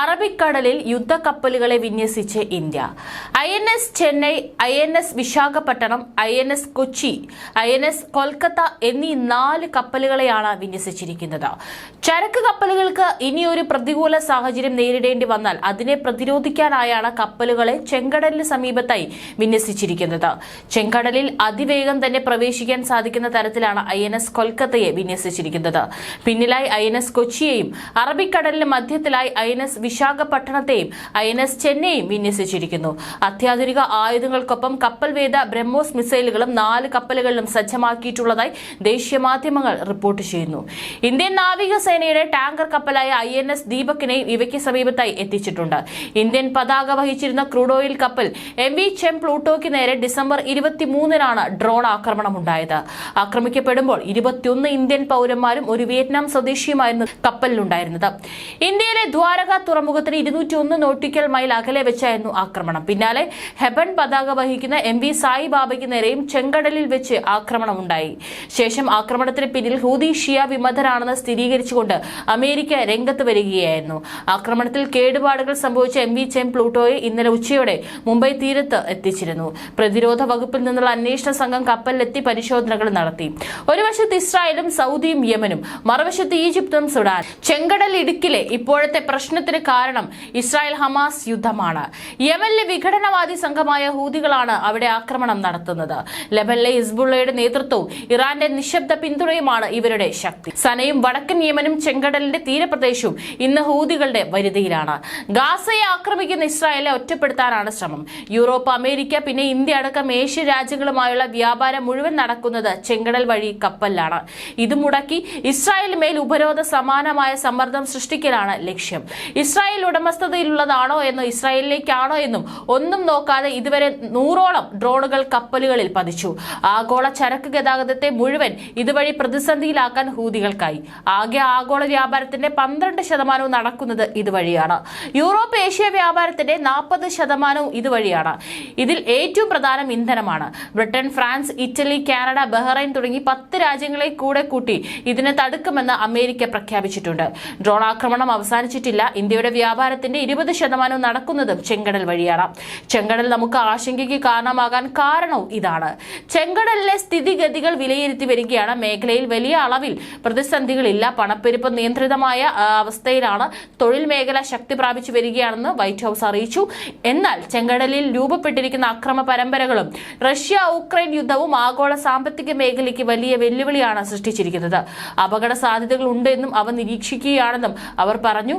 അറബിക്കടലിൽ യുദ്ധക്കപ്പലുകളെ വിന്യസിച്ച് India. I N S Chennai I N S Visakhapatnam I N S Kochi I N S Kolkata എന്നീ നാല് കപ്പലുകളെയാണ് വിന്യസിച്ചിരിക്കുന്നത്. ചരക്ക് കപ്പലുകൾക്ക് ഇനിയൊരു പ്രതികൂല സാഹചര്യം നേരിടേണ്ടി വന്നാൽ അതിനെ പ്രതിരോധിക്കാനായാണ് കപ്പലുകളെ ചെങ്കടലിന് സമീപത്തായി വിന്യസിച്ചിരിക്കുന്നത്. ചെങ്കടലിൽ അതിവേഗം തന്നെ പ്രവേശിക്കാൻ സാധിക്കുന്ന തരത്തിലാണ് ഐ എൻ എസ് കൊൽക്കത്തയെ വിന്യസിച്ചിരിക്കുന്നത്. പിന്നിലായി ഐ എൻ എസ് കൊച്ചിയെയും അറബിക്കടലിന് മധ്യത്തിലായി ഐ എൻ എസ് വിശാഖപട്ടണത്തെയും ഐ എൻ എസ് ചെന്നൈയും വിന്യസിച്ചിരിക്കുന്നു. അത്യാധുനിക ആയുധങ്ങൾക്കൊപ്പം കപ്പൽ വേദ ബ്രഹ്മോസ് മിസൈലുകളും നാല് കപ്പലുകളിലും സജ്ജമാക്കിയിട്ടുള്ളതായി ദേശീയ മാധ്യമങ്ങൾ റിപ്പോർട്ട് ചെയ്യുന്നു. ഇന്ത്യൻ നാവികസേനയുടെ ടാങ്കർ കപ്പലായ ഐ എൻ എസ് ദീപക്കിനെയും ഇവയ്ക്ക് സമീപത്തായി എത്തിച്ചിട്ടുണ്ട്. ഇന്ത്യൻ പതാക വഹിച്ചിരുന്ന ക്രൂഡ് ഓയിൽ കപ്പൽ എം വി ചെം പ്ലൂട്ടോയ്ക്ക് നേരെ ഡിസംബർ ഇരുപത്തിമൂന്നിനാണ് ഡ്രോൺ ആക്രമണമുണ്ടായത്. ആക്രമിക്കപ്പെടുമ്പോൾ ഇരുപത്തിയൊന്ന് ഇന്ത്യൻ പൗരന്മാരും ഒരു വിയറ്റ്നാം സ്വദേശിയുമായിരുന്നു കപ്പലിലുണ്ടായിരുന്നത്. ഇന്ത്യയിലെ ദ്വാരക തുറമുഖത്തിന് ഇരുന്നൂറ്റി ഒന്ന് നോട്ടിക്കൽ മൈൽ അകലെ വെച്ചായിരുന്നു ആക്രമണം. പിന്നാലെ ഹെബൻ പതാക വഹിക്കുന്ന എം വി സായി ബാബയ്ക്ക് നേരെയും ചെങ്കടലിൽ വെച്ച് ആക്രമണമുണ്ടായി. ശേഷം ആക്രമണത്തിന് പിന്നിൽ ഹൂദി ഷിയ വിമതരാണെന്ന് സ്ഥിരീകരിച്ചുകൊണ്ട് അമേരിക്ക രംഗത്ത് വരികയായിരുന്നു. ആക്രമണത്തിൽ കേടുപാടുകൾ സംഭവിച്ച എം വി ചെം പ്ലൂട്ടോയെ ഇന്നലെ ഉച്ചയോടെ മുംബൈ തീരത്ത് എത്തിച്ചിരുന്നു. പ്രതിരോധ വകുപ്പിൽ നിന്നുള്ള അന്വേഷണ സംഘം കപ്പലിലെത്തി പരിശോധനകൾ നടത്തി. ഒരു വശത്ത് ഇസ്രായേലും സൗദിയും യമനും മറുവശത്ത് ഈജിപ്തും സുഡാൻ. ചെങ്കടൽ ഇടുക്കിലെ ഇപ്പോഴത്തെ പ്രശ്നത്തിന് കാരണം ഇസ്രായേൽ ഹമാസ് യുദ്ധമാണ്. യമനിലെ വിഘടനവാദി സംഘമായ ഹൂതികളാണ് അവിടെ ആക്രമണം നടത്തുന്നത്. ലെബനിലെ ഹിസ്ബുള്ളയുടെ നേതൃത്വവും ഇറാന്റെ നിശബ്ദ പിന്തുണയുമാണ് ഇവരുടെ ശക്തി. സനയും വടക്കൻ യമനും ചെങ്കടലിന്റെ തീരപ്രദേശവും ഇന്ന് ഹൂതികളുടെ വരുതിയിലാണ്. ഗാസയെ ആക്രമിക്കുന്ന ഇസ്രായേലെ ഒറ്റപ്പെടുത്താനാണ് ശ്രമം. യൂറോപ്പ് അമേരിക്ക പിന്നെ ഇന്ത്യ അടക്കം ഏഷ്യ രാജ്യങ്ങളുമായുള്ള വ്യാപാരം മുഴുവൻ നടക്കുന്നത് ചെങ്കടൽ വഴി കപ്പലിലാണ്. ഇത് മുടക്കി ഇസ്രായേൽ മേൽ ഉപരോധ സമാനമായ സമ്മർദ്ദം സൃഷ്ടിക്കലാണ് ലക്ഷ്യം. ഇസ്രായേൽ ഉടമസ്ഥതയിലുള്ളതാണോ എന്നോ ഇസ്രായേലിലേക്കാണോ എന്നും ഒന്നും നോക്കാതെ ഇതുവരെ നൂറോളം ഡ്രോണുകൾ കപ്പലുകളിൽ പതിച്ചു. ആഗോള ചരക്ക് ഗതാഗതത്തെ മുഴുവൻ ഇതുവഴി പ്രതിസന്ധിയിലാക്കാൻ ഹൂതികൾക്കായി. ആകെ ആഗോള വ്യാപാരത്തിന്റെ പന്ത്രണ്ട് ശതമാനവും നടക്കുന്നത് ഇതുവഴിയാണ്. യൂറോപ്പ് ഏഷ്യ വ്യാപാരത്തിന്റെ നാൽപ്പത് ശതമാനവും ഇതുവഴിയാണ്. ഇതിൽ ഏറ്റവും പ്രധാനം ഇന്ധനമാണ്. Britain France Italy Canada Bahrain തുടങ്ങി പത്ത് രാജ്യങ്ങളെ കൂടെ കൂട്ടി ഇതിനെ തടുക്കുമെന്ന് അമേരിക്ക പ്രഖ്യാപിച്ചിട്ടുണ്ട്. ഡ്രോൺ ആക്രമണം അവസാനിച്ചിട്ടില്ല. ഇന്ത്യയുടെ വ്യാപാരത്തിന്റെ ഇരുപത് ശതമാനവും നടക്കുന്നതും ചെങ്കടൽ വഴിയാണ്. ചെങ്കടൽ നമുക്ക് ആശങ്കയ്ക്ക് കാരണമാകാൻ കാരണവും ഇതാണ്. ചെങ്കടലിലെ സ്ഥിതിഗതികൾ വിലയിരുത്തി വരികയാണ്. മേഖലയിൽ വലിയ അളവിൽ പ്രതിസന്ധികളില്ല. പണപ്പെരുപ്പ് നിയന്ത്രിതമായ അവസ്ഥയിലാണ് തൊഴിൽ മേഖല ശക്തി പ്രാപിച്ചു വരികയാണെന്ന് വൈറ്റ് ഹൌസ് അറിയിച്ചു. എന്നാൽ ചെങ്കടലിൽ രൂപപ്പെട്ടിരിക്കുന്ന അക്രമ പരമ്പരകളും റഷ്യ ഉക്രൈൻ യുദ്ധവും ആഗോള സാമ്പത്തിക മേഖലയ്ക്ക് വലിയ വെല്ലുവിളിയാണ് സൃഷ്ടിച്ചിരിക്കുന്നത്. അപകട സാധ്യതകൾ ഉണ്ടെന്നും അവ നിരീക്ഷിക്കുകയാണെന്നും അവർ പറഞ്ഞു.